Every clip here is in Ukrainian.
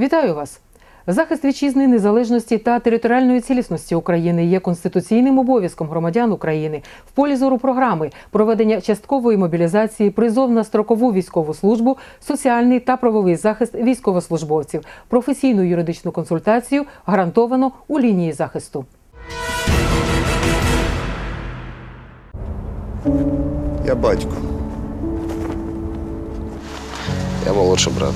Вітаю вас! Захист вітчизни, незалежності та територіальної цілісності України є конституційним обов'язком громадян України. В полі зору програми проведення часткової мобілізації, призов на строкову військову службу, соціальний та правовий захист військовослужбовців, професійну юридичну консультацію гарантовано у лінії захисту. Я батько. Я молодший брат.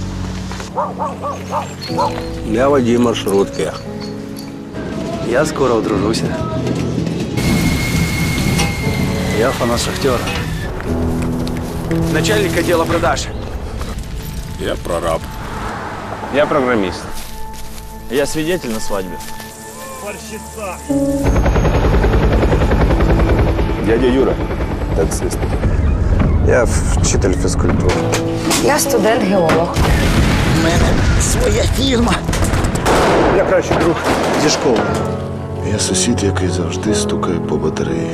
Я водій маршрутки. Я скоро одружуся. Я фанат шахтера. Начальник отдела продаж. Я прораб. Я программист. Я свидетель на свадьбе. Дядя Юра. Таксист. Я вчитель фізкультури. Я студент-геолог. Я кращий друг зі школи. Я сусід, який завжди стукає по батареї.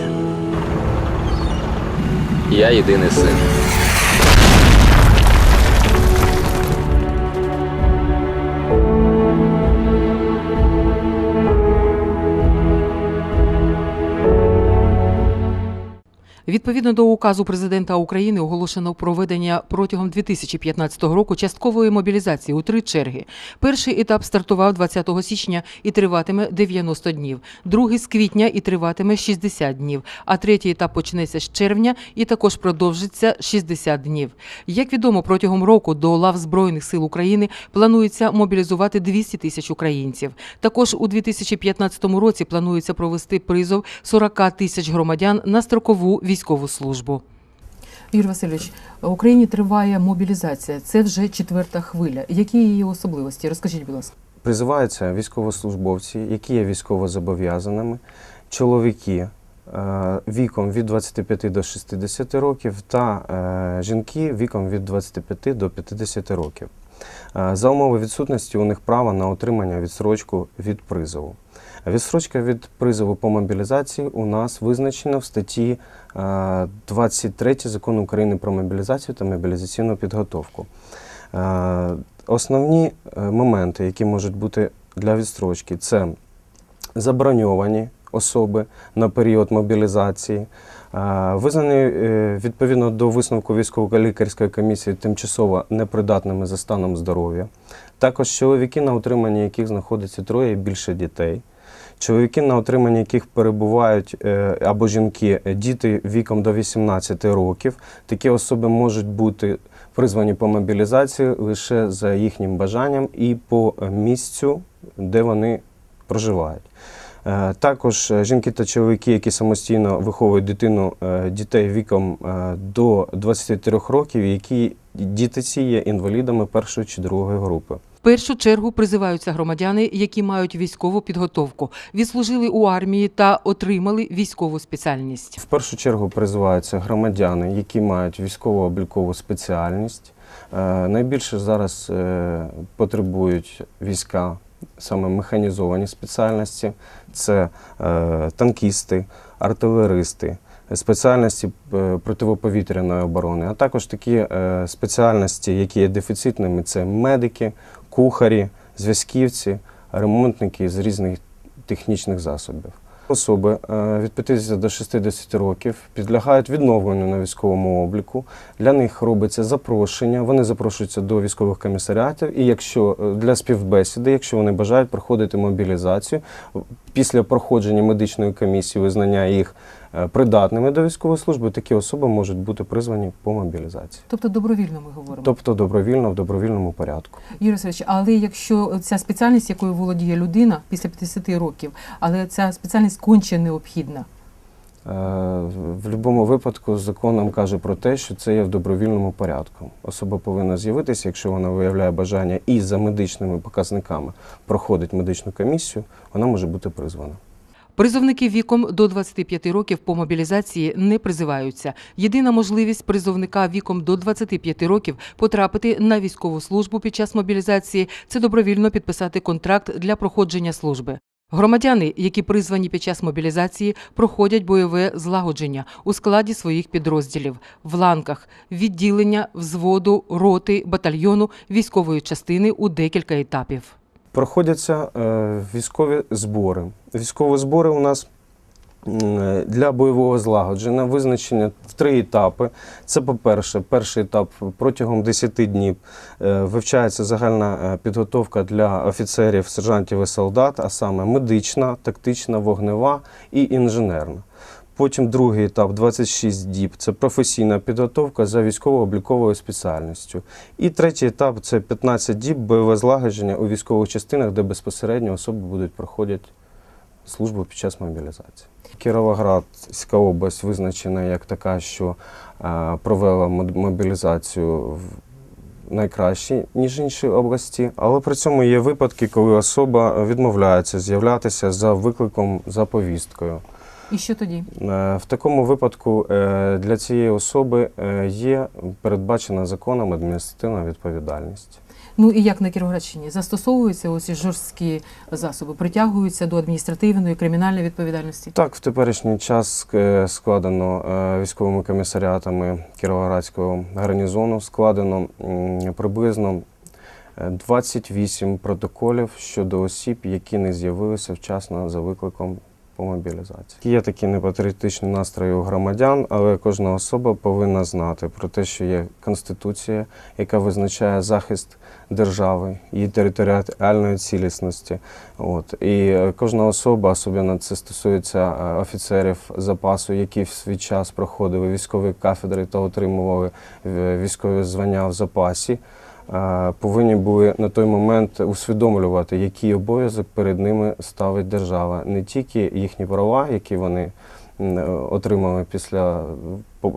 Я єдиний син. Відповідно до указу президента України оголошено проведення протягом 2015 року часткової мобілізації у три черги. Перший етап стартував 20 січня і триватиме 90 днів, другий з квітня і триватиме 60 днів, а третій етап почнеться з червня і також продовжиться 60 днів. Як відомо, протягом року до лав Збройних сил України планується мобілізувати 200 тисяч українців. Також у 2015 році планується провести призов 40 тисяч громадян на строкову військову службу. Юрій Васильович, в Україні триває мобілізація. Це вже четверта хвиля. Які її особливості? Розкажіть, будь ласка. Призиваються військовослужбовці, які є військовозобов'язаними, чоловіки е, віком від 25 до 60 років та е, жінки віком від 25 до 50 років. Е, За умови відсутності у них права на отримання відсрочку від призову. Відсрочка від призову по мобілізації у нас визначена в статті е, 23 закону України про мобілізацію та мобілізаційну підготовку. Е, Основні е, моменти, які можуть бути для відстрочки, це заброньовані особи на період мобілізації, е, визнані е, відповідно до висновку військово-лікарської комісії тимчасово непридатними за станом здоров'я. Також чоловіки, на утриманні яких знаходиться троє і більше дітей. Чоловіки, на утриманні яких перебувають е, або жінки, діти віком до 18 років, такі особи можуть бути призвані по мобілізації лише за їхнім бажанням і по місцю, де вони проживають. Е, Також е, жінки та чоловіки, які самостійно виховують дитину, е, дітей віком до 23 років, які діти ці є інвалідами першої чи другої групи. В першу чергу призиваються громадяни, які мають військову підготовку, відслужили у армії та отримали військову спеціальність. В першу чергу призиваються громадяни, які мають військово-облікову спеціальність. Е, Найбільше зараз потребують війська саме механізовані спеціальності. Це е, танкісти, артилеристи, спеціальності е, противоповітряної оборони, а також такі е, спеціальності, які є дефіцитними, це медики, кухарі, зв'язківці, ремонтники з різних технічних засобів. Особи е, від 50 до 60 років підлягають відновленню на військовому обліку. Для них робиться запрошення. Вони запрошуються до військових комісаріатів. І якщо е, для співбесіди, якщо вони бажають проходити мобілізацію, після проходження медичної комісії, визнання їх придатними до військової служби, такі особи можуть бути призвані по мобілізації. Тобто добровільно ми говоримо. Тобто добровільно в добровільному порядку. Юрій Васильович, але якщо ця спеціальність, якою володіє людина після 50 років, але ця спеціальність конче необхідна. Е, В будь-якому випадку закон нам каже про те, що це є в добровільному порядку. Особа повинна з'явитися, якщо вона виявляє бажання і за медичними показниками проходить медичну комісію, вона може бути призвана. Призовники віком до 25 років по мобілізації не призиваються. Єдина можливість призовника віком до 25 років потрапити на військову службу під час мобілізації це добровільно підписати контракт для проходження служби. Громадяни, які призвані під час мобілізації, проходять бойове злагодження у складі своїх підрозділів в ланках відділення, взводу, роти, батальйону, військової частини у декілька етапів. Проходяться е, військові збори. Військові збори у нас для бойового злагодження визначені в три етапи. Це, по-перше, перший етап протягом 10 днів е, вивчається загальна е, підготовка для офіцерів, сержантів і солдат, а саме медична, тактична, вогнева і інженерна. Потім другий етап 26 діб це професійна підготовка за військово-обліковою спеціальністю. І третій етап це 15 діб бойове злагодження у військових частинах, де безпосередньо особи будуть проходити службу під час мобілізації. Кіровоградська область визначена як така, що провела мобілізацію в найкраще, ніж інші області, але при цьому є випадки, коли особа відмовляється з'являтися за викликом за повісткою. І що тоді? Е, В такому випадку е, для цієї особи е, є передбачена законом адміністративна відповідальність. Ну і як на Кіровоградщині застосовуються ось жорсткі засоби, притягуються до адміністративної кримінальної відповідальності. Так, в теперішній час складено військовими комісаріатами Кіровоградського гарнізону складено приблизно е, 28 протоколів щодо осіб, які не з'явилися вчасно за викликом по мобілізації. Є такі непатріотичні настрої у громадян, але кожна особа повинна знати про те, що є конституція, яка визначає захист держави, її територіальної цілісності. От. І е, кожна особа, особливо це стосується е, офіцерів запасу, які в свій час проходили військові кафедри та отримували е, військові звання в запасі, повинні були на той момент усвідомлювати, який обов'язок перед ними ставить держава. Не тільки їхні права, які вони е, отримали після е,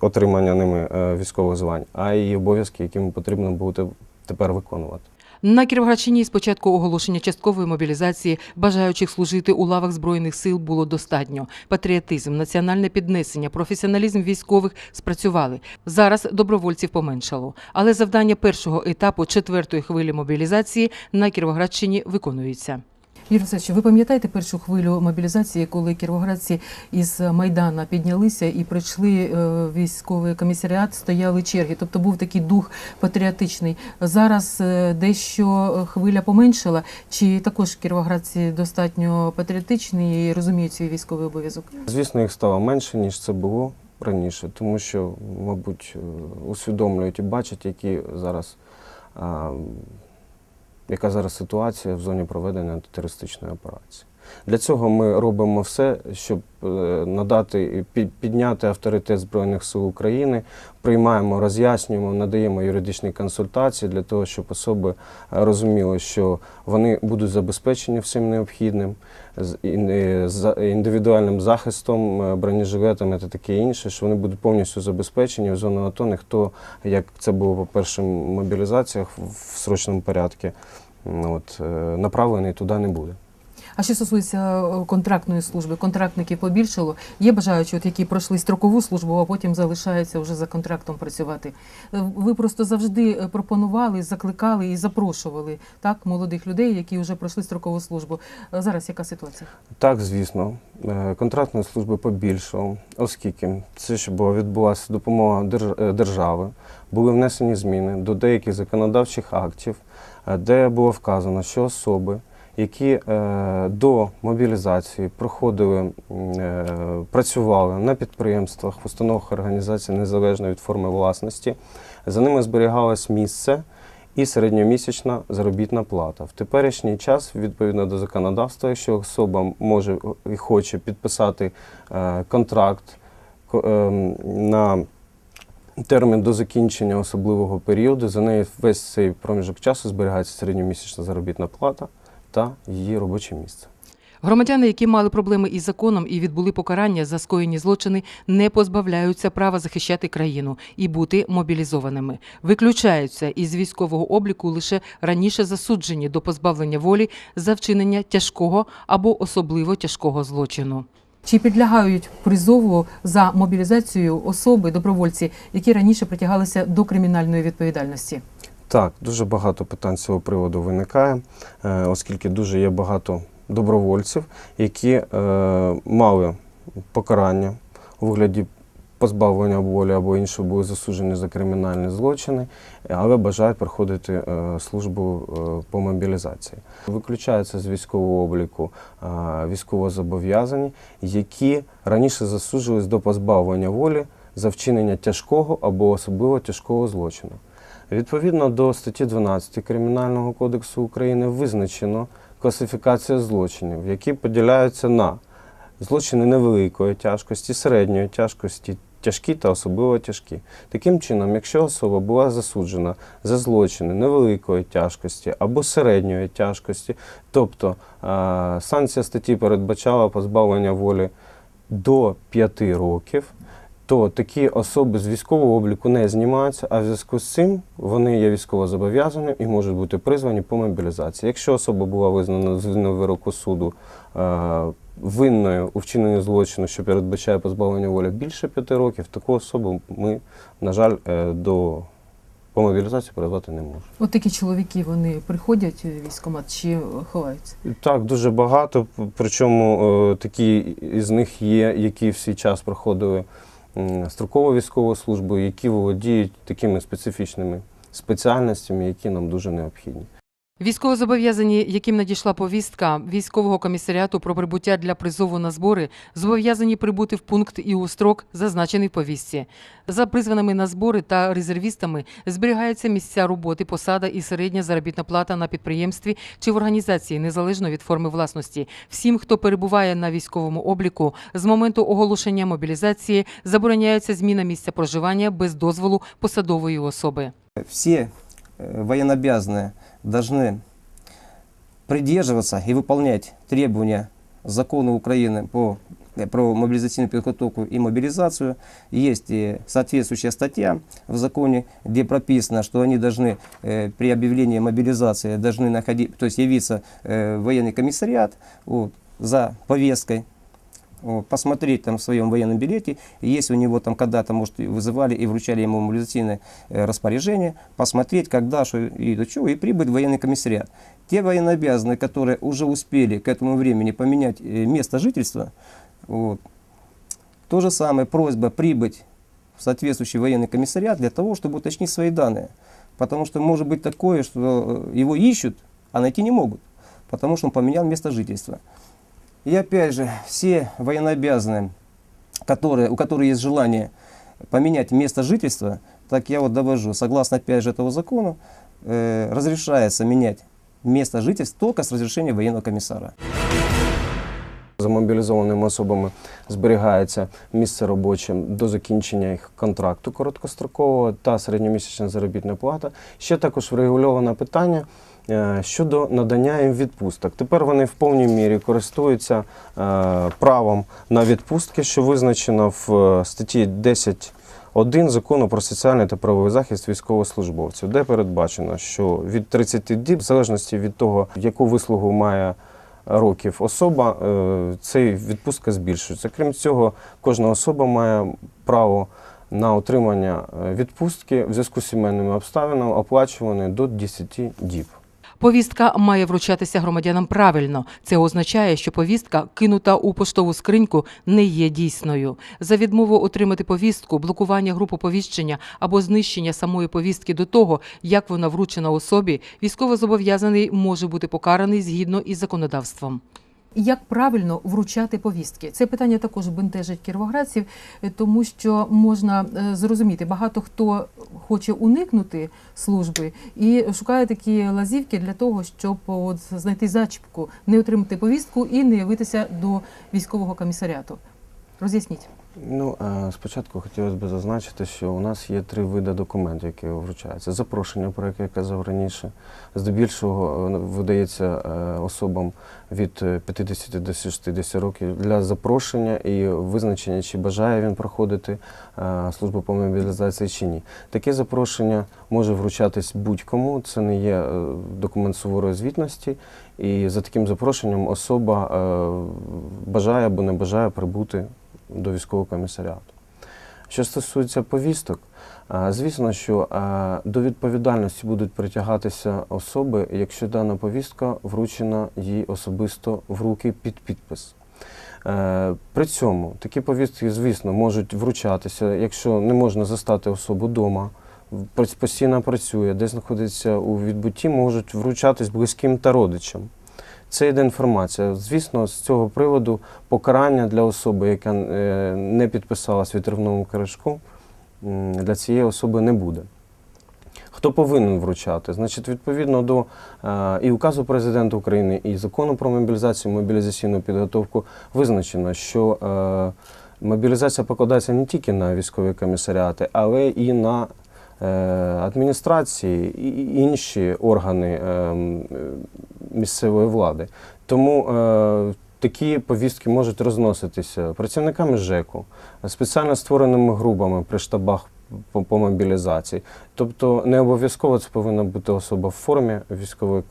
отримання ними е, військових звань, а й обов'язки, які потрібно буде тепер виконувати. На Кіровоградщині з початку оголошення часткової мобілізації бажаючих служити у лавах збройних сил було достатньо. Патріотизм, національне піднесення, професіоналізм військових спрацювали. Зараз добровольців поменшало, але завдання першого етапу четвертої хвилі мобілізації на Кіровоградщині виконується. Васильович, ви пам'ятаєте першу хвилю мобілізації, коли кіровоградці із Майдана піднялися і прийшли е, військовий комісаріат, стояли черги. Тобто був такий дух патріотичний. Зараз е, дещо хвиля поменшила. Чи також кіровоградці достатньо патріотичні і розуміють свій військовий обов'язок? Звісно, їх стало менше, ніж це було раніше, тому що, мабуть, е, усвідомлюють і бачать, які зараз, яка зараз ситуація в зоні проведення антитерористичної операції. Для цього ми робимо все, щоб е, надати підняти авторитет Збройних сил України, приймаємо, роз'яснюємо, надаємо юридичні консультації для того, щоб особи е, розуміли, що вони будуть забезпечені всім необхідним, з е, індивідуальним захистом, е, бронежилетами та таке інше, що вони будуть повністю забезпечені в зону АТО. Ніхто, як це було по першим мобілізаціях в в срочному порядку, от, е, направлений туди не буде. А що стосується е, контрактної служби, контрактників побільшало. Є бажаючі, от які пройшли строкову службу, а потім залишаються вже за контрактом працювати. Е, Ви просто завжди е, пропонували, закликали і запрошували так молодих людей, які вже пройшли строкову службу. Зараз яка ситуація? Так, звісно, контрактної служби побільшало, оскільки це ще була відбулася допомога держ- держави, були внесені зміни до деяких законодавчих актів, де було вказано, що особи, які е, до мобілізації проходили, е, працювали на підприємствах, в установах організації незалежно від форми власності, за ними зберігалось місце і середньомісячна заробітна плата. В теперішній час, відповідно до законодавства, якщо особа може і хоче підписати е, контракт ко- на термін до закінчення особливого періоду, за нею весь цей проміжок часу зберігається середньомісячна заробітна плата та її робоче місце. Громадяни, які мали проблеми із законом і відбули покарання за скоєні злочини, не позбавляються права захищати країну і бути мобілізованими. Виключаються із військового обліку лише раніше засуджені до позбавлення волі за вчинення тяжкого або особливо тяжкого злочину. Чи підлягають призову за мобілізацію особи, добровольці, які раніше притягалися до кримінальної відповідальності? Так, дуже багато питань з цього приводу виникає, е, оскільки дуже є багато добровольців, які е, мали покарання у вигляді позбавлення волі або інші були засуджені за кримінальні злочини, але бажають проходити е, службу е, по мобілізації. Виключаються з військового обліку військовозобов'язані, які раніше засуджувались до позбавлення волі за вчинення тяжкого або особливо тяжкого злочину. Відповідно до статті 12 Кримінального кодексу України визначено класифікація злочинів, які поділяються на злочини невеликої тяжкості, середньої тяжкості, тяжкі та особливо тяжкі. Таким чином, якщо особа була засуджена за злочини невеликої тяжкості або середньої тяжкості, тобто е, санкція статті передбачала позбавлення волі до 5 років, то такі особи з військового обліку не знімаються, а в зв'язку з цим вони є військовозобов'язаними і можуть бути призвані по мобілізації. Якщо особа була визнана з вироку суду е, винною у вчиненні злочину, що передбачає позбавлення волі більше п'яти років, таку особу ми, на жаль, е, до по мобілізації призвати не можемо. От такі чоловіки вони приходять в військкомат чи ховаються? Так, дуже багато. Причому е, такі із них є, які в свій час проходили строкову військову службу, які володіють такими специфічними спеціальностями, які нам дуже необхідні. Військовозобов'язані, яким надійшла повістка військового комісаріату про прибуття для призову на збори, зобов'язані прибути в пункт і у строк, зазначений в повістці. За призваними на збори та резервістами зберігаються місця роботи, посада і середня заробітна плата на підприємстві чи в організації, незалежно від форми власності. Всім, хто перебуває на військовому обліку, з моменту оголошення мобілізації забороняється зміна місця проживання без дозволу посадової особи. все э, военнообязанные должны придерживаться и выполнять требования закона Украины по, э, про мобилизационную подготовку и мобилизацию. Есть и соответствующая статья в законе, где прописано, что они должны э, при объявлении мобилизации должны находить, то есть явиться э, в военный комиссариат вот, за повесткой вот, посмотреть там в своем военном билете, если у него там когда-то, может, вызывали и вручали ему мобилизационное э, распоряжение, посмотреть, когда, что и до чего, и прибыть в военный комиссариат. Те военнообязанные, которые уже успели к этому времени поменять э, место жительства, вот, то же самое, просьба прибыть в соответствующий военный комиссариат для того, чтобы уточнить свои данные. Потому что может быть такое, что э, его ищут, а найти не могут, потому что он поменял место жительства. И опять же, все военнообязанные, которые, у которых есть желание поменять место жительства, так я вот довожу, согласно опять же этого закона, э, разрешается менять место жительства только с разрешения военного комиссара. За мобілізованими особами зберігається місце робоче до закінчення їх контракту короткострокового та середньомісячна заробітна плата. Ще також врегульоване питання е, щодо надання їм відпусток. Тепер вони в повній мірі користуються е, правом на відпустки, що визначено в е, статті 10. 1 закону про соціальний та правовий захист військовослужбовців, де передбачено, що від 30 діб, в залежності від того, яку вислугу має років особа, е, цей відпустка збільшується. Крім цього, кожна особа має право на отримання е, відпустки в зв'язку з сімейними обставинами, оплачуваної до 10 діб. Повістка має вручатися громадянам правильно. Це означає, що повістка, кинута у поштову скриньку, не є дійсною. За відмову отримати повістку, блокування групи повіщення або знищення самої повістки до того, як вона вручена особі, військовозобов'язаний може бути покараний згідно із законодавством. Як правильно вручати повістки? Це питання також бентежить кіровоградців, е, тому що можна е, зрозуміти, багато хто хоче уникнути служби і шукає такі лазівки для того, щоб от знайти зачіпку, не отримати повістку і не явитися до військового комісаріату. Роз'ясніть. Ну, е, спочатку хотілося б зазначити, що у нас є три види документів, які вручаються. Запрошення, про яке я казав раніше, здебільшого е, видається е, особам від е, 50 до 60 років для запрошення і визначення, чи бажає він проходити службу по мобілізації чи ні. Таке запрошення може вручатись будь-кому, це не є документ суворої звітності, і за таким запрошенням особа бажає або не бажає прибути до військового комісаріату. Що стосується повісток, звісно, що до відповідальності будуть притягатися особи, якщо дана повістка вручена їй особисто в руки під підпис. Е, При цьому такі повістки, звісно, можуть вручатися, якщо не можна застати особу вдома, постійно працює, десь знаходиться у відбутті, можуть вручатись близьким та родичам. Це йде інформація. Звісно, з цього приводу покарання для особи, яка е, не підписалась в вітривному корешку, для цієї особи не буде. Хто повинен вручати? Значить, відповідно до е, і указу президента України, і закону про мобілізацію мобілізаційну підготовку визначено, що е, мобілізація покладається не тільки на військові комісаріати, але і на адміністрації і інші органи е, е, місцевої влади. Тому е, такі повістки можуть розноситися працівниками ЖЕКу, спеціально створеними групами при штабах по, по мобілізації. Тобто не обов'язково це повинна бути особа в формі військової,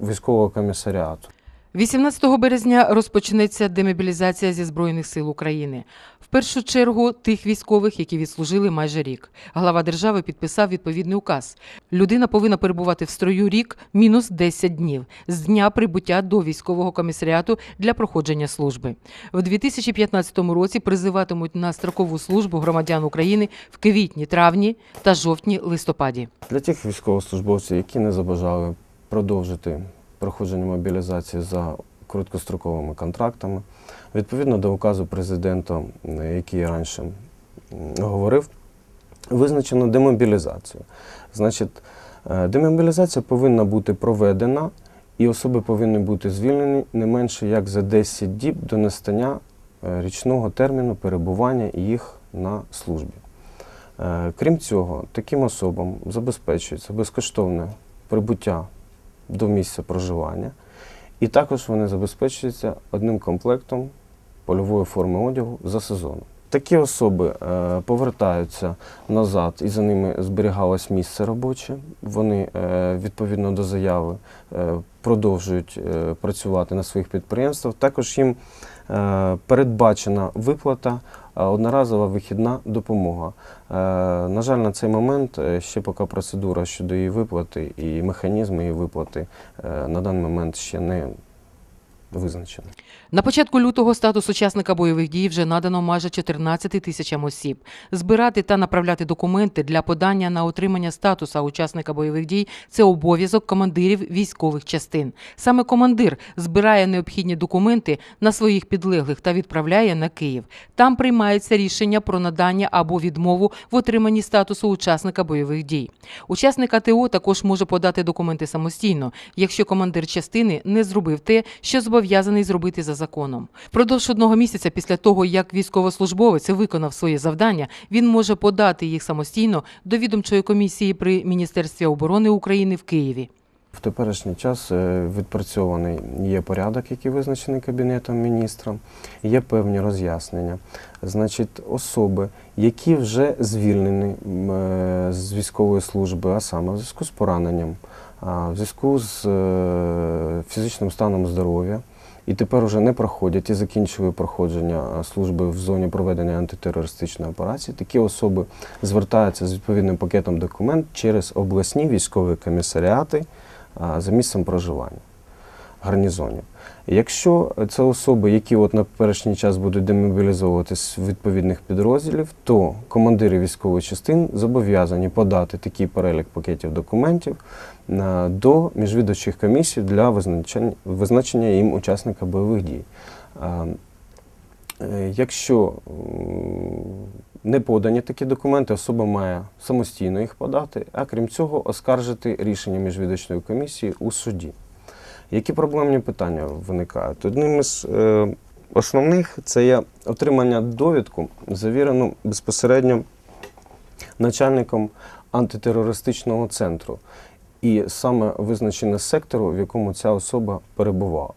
військового комісаріату. 18 березня розпочнеться демобілізація зі Збройних сил України. Першу чергу тих військових, які відслужили майже рік. Глава держави підписав відповідний указ. Людина повинна перебувати в строю рік мінус 10 днів з дня прибуття до військового комісаріату для проходження служби. В 2015 році призиватимуть на строкову службу громадян України в квітні, травні та жовтні листопаді. Для тих військовослужбовців, які не забажали продовжити проходження мобілізації за короткостроковими контрактами, відповідно до указу президента, який я раніше говорив, визначено демобілізацію. Значить, е, демобілізація повинна бути проведена, і особи повинні бути звільнені не менше як за 10 діб до настання е, річного терміну перебування їх на службі. Е, Крім цього, таким особам забезпечується безкоштовне прибуття до місця проживання, і також вони забезпечуються одним комплектом польової форми одягу за сезоном. Такі особи е, повертаються назад, і за ними зберігалось місце робоче. Вони е, відповідно до заяви е, продовжують працювати на своїх підприємствах. Також їм передбачена виплата, одноразова вихідна допомога. Е, на жаль, на цей момент е, ще поки процедура щодо її виплати і механізми її виплати е, на даний момент ще не визначені. На початку лютого статус учасника бойових дій вже надано майже 14 тисячам осіб. Збирати та направляти документи для подання на отримання статуса учасника бойових дій це обов'язок командирів військових частин. Саме командир збирає необхідні документи на своїх підлеглих та відправляє на Київ. Там приймається рішення про надання або відмову в отриманні статусу учасника бойових дій. Учасник АТО також може подати документи самостійно, якщо командир частини не зробив те, що зобов'язаний зробити за законом. Впродовж одного місяця після того, як військовослужбовець виконав своє завдання, він може подати їх самостійно до відомчої комісії при Міністерстві оборони України в Києві. В теперішній час е, відпрацьований є порядок, який визначений Кабінетом міністра, є певні роз'яснення. Значить, особи, які вже звільнені е, з військової служби, а саме в зв'язку з пораненням, в зв'язку з е, фізичним станом здоров'я, і тепер вже не проходять і закінчили проходження служби в зоні проведення антитерористичної операції. Такі особи звертаються з відповідним пакетом документ через обласні військові комісаріати за місцем проживання гарнізонів. Якщо це особи, які от на теперішній час будуть демобілізовуватись з відповідних підрозділів, то командири військових частин зобов'язані подати такий перелік пакетів документів до міжвідомчих комісій для визначення, визначення їм учасника бойових дій. Е, Якщо не подані такі документи, особа має самостійно їх подати, а крім цього, оскаржити рішення міжвідочної комісії у суді. Які проблемні питання виникають? Одним із е, основних це є отримання довідку, завірену безпосередньо начальником антитерористичного центру, і саме визначення сектору, в якому ця особа перебувала.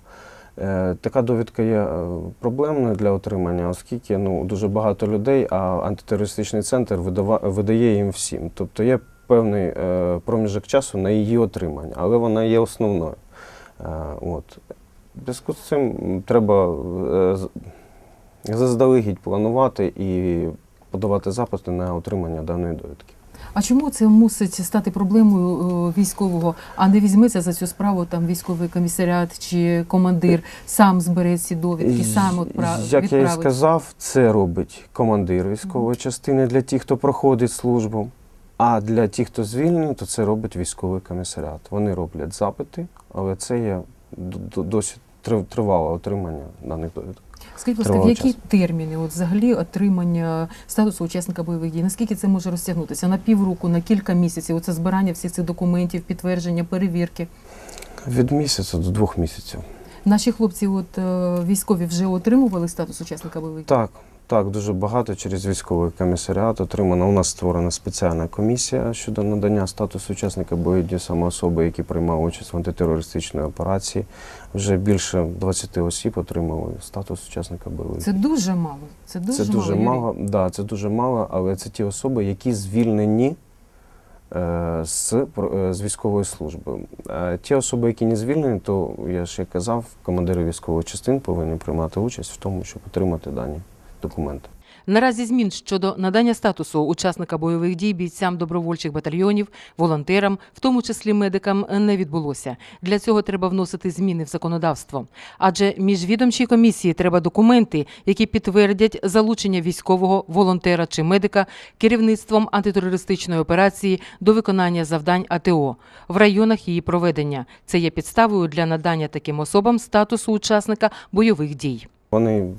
Е, Така довідка є е, проблемною для отримання, оскільки ну, дуже багато людей, а антитерористичний центр видає їм всім. Тобто є певний е, проміжок часу на її отримання, але вона є основною. От. Зв'язку з цим треба заздалегідь планувати і подавати запити на отримання даної довідки. А чому це мусить стати проблемою е, військового, а не візьметься за цю справу там військовий комісаріат чи командир, сам збере ці довідки, сам отпра... Як я і сказав, це робить командир військової частини для тих, хто проходить службу. А для тих, хто звільнений, то це робить військовий комісаріат. Вони роблять запити, але це є досить тривале отримання даних довідок. Скажіть, будь ласка, в які час. терміни от взагалі отримання статусу учасника бойових дій? Наскільки це може розтягнутися? На півроку, на кілька місяців? Оце збирання всіх цих документів, підтвердження, перевірки. Від місяця до двох місяців. Наші хлопці, от е, військові, вже отримували статус учасника бойових дій? Так, так, дуже багато через військовий комісаріат отримано. У нас створена спеціальна комісія щодо надання статусу учасника бойових дій саме особи, які приймали участь в антитерористичній операції. Вже більше 20 осіб отримали статус учасника бойових дій. Це дуже мало. Це дуже, Це дуже Юрій. мало, да, це дуже мало, але це ті особи, які звільнені е, з, е, з військової служби. Ті особи, які не звільнені, то я ж як казав, командири військових частин повинні приймати участь в тому, щоб отримати дані документи. Наразі змін щодо надання статусу учасника бойових дій бійцям добровольчих батальйонів, волонтерам, в тому числі медикам, не відбулося. Для цього треба вносити зміни в законодавство. Адже міжвідомчій комісії треба документи, які підтвердять залучення військового, волонтера чи медика керівництвом антитерористичної операції до виконання завдань АТО в районах її проведення. Це є підставою для надання таким особам статусу учасника бойових дій. Вони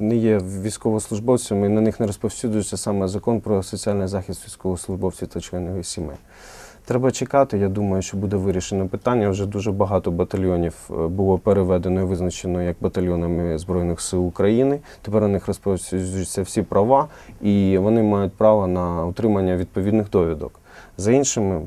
не є військовослужбовцями, і на них не розповсюджується саме закон про соціальний захист військовослужбовців та членів сімей. Треба чекати. Я думаю, що буде вирішено питання. Вже дуже багато батальйонів е, було переведено і визначено як батальйонами Збройних сил України. Тепер на них розповсюджуються всі права, і вони мають право на отримання відповідних довідок. За іншими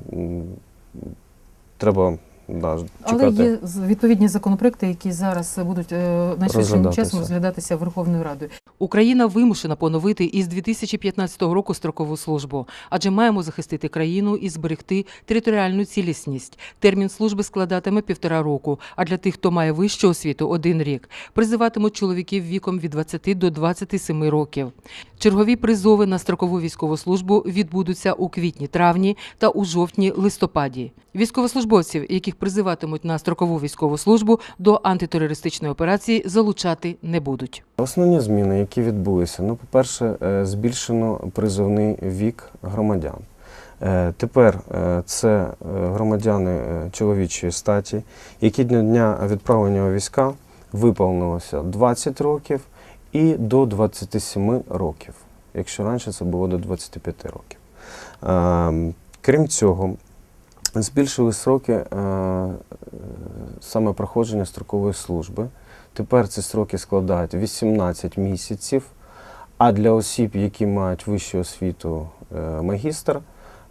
треба да, чекати. Але є з- відповідні законопроекти, які зараз будуть е, найшвидшим часом розглядатися Верховною Радою. Україна вимушена поновити із 2015 року строкову службу, адже маємо захистити країну і зберегти територіальну цілісність. Термін служби складатиме півтора року. А для тих, хто має вищу освіту, один рік. Призиватимуть чоловіків віком від 20 до 27 років. Чергові призови на строкову військову службу відбудуться у квітні-травні та у жовтні-листопаді. Військовослужбовців, яких призиватимуть на строкову військову службу, до антитерористичної операції залучати не будуть. Основні зміни, які відбулися, ну, по-перше, е, збільшено призовний вік громадян. Е, Тепер е, це громадяни чоловічої статі, які до дня відправлення війська виповнилося 20 років і до 27 років, якщо раніше це було до 25 років. Е, Крім цього, збільшили сроки е, саме проходження строкової служби. Тепер ці строки складають 18 місяців, а для осіб, які мають вищу освіту е, магістр,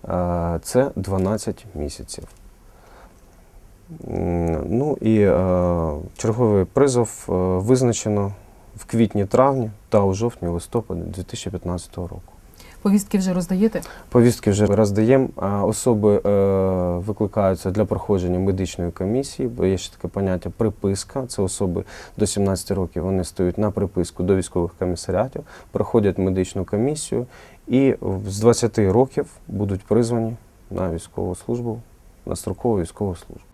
е, це 12 місяців. Ну і черговий призов визначено в квітні-травні та у жовтні-листопаді 2015 року. Повістки вже роздаєте? Повістки вже роздаємо. Особи е, викликаються для проходження медичної комісії, бо є ще таке поняття приписка. Це особи до 17 років. Вони стають на приписку до військових комісаріатів, проходять медичну комісію і з 20 років будуть призвані на військову службу, на строкову військову службу.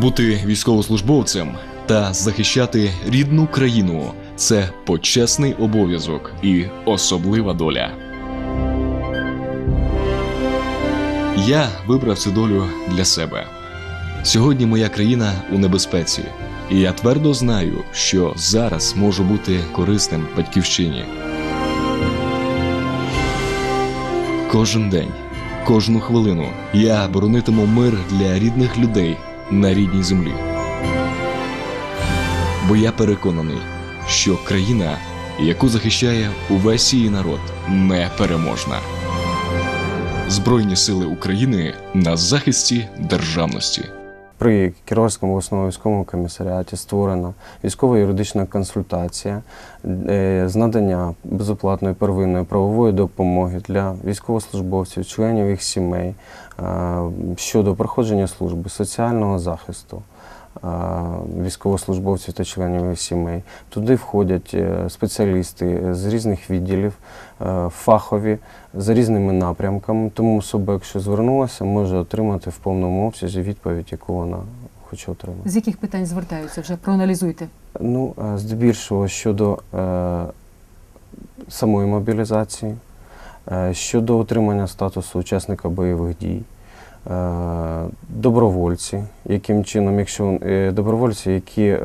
Бути військовослужбовцем та захищати рідну країну це почесний обов'язок і особлива доля. Я вибрав цю долю для себе. Сьогодні моя країна у небезпеці, і я твердо знаю, що зараз можу бути корисним батьківщині. Кожен день, кожну хвилину я боронитиму мир для рідних людей на рідній землі. Бо я переконаний, що країна, яку захищає увесь її народ, непереможна. Збройні сили України на захисті державності. При Кіровському обласному військовому комісаріаті створена військова юридична консультація е, з надання безоплатної первинної правової допомоги для військовослужбовців, членів їх сімей щодо проходження служби, соціального захисту, військовослужбовців та членів сімей. Туди входять е, спеціалісти з різних відділів, е, фахові, за різними напрямками. Тому особа, якщо звернулася, може отримати в повному обсязі відповідь, яку вона хоче отримати. З яких питань звертаються? Вже проаналізуйте. Ну, е, здебільшого щодо е, самої мобілізації, е, щодо отримання статусу учасника бойових дій, е, добровольці, яким чином, якщо е, добровольці, які е,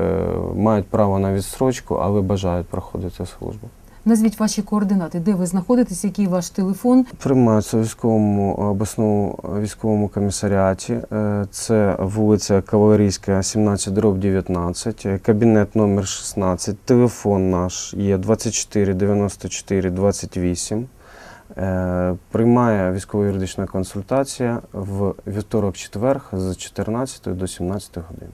мають право на відстрочку, але бажають проходити службу. Назвіть ваші координати, де ви знаходитесь, який ваш телефон. Приймаються в військовому обласному військовому комісаріаті. Е, Це вулиця Кавалерійська, 17 дроб 19, е, кабінет номер 16. Телефон наш є 24 94 28. Е, Приймає військово-юридична консультація в вівторок-четверг з 14 до 17 години.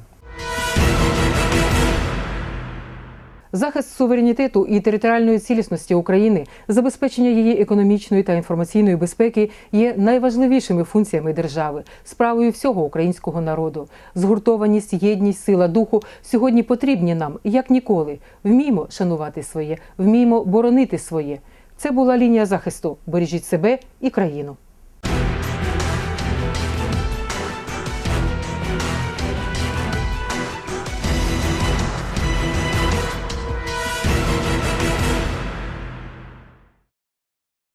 Захист суверенітету і територіальної цілісності України, забезпечення її економічної та інформаційної безпеки є найважливішими функціями держави, справою всього українського народу. Згуртованість, єдність, сила духу сьогодні потрібні нам як ніколи. Вміймо шанувати своє, вміймо боронити своє. Це була лінія захисту. Бережіть себе і країну.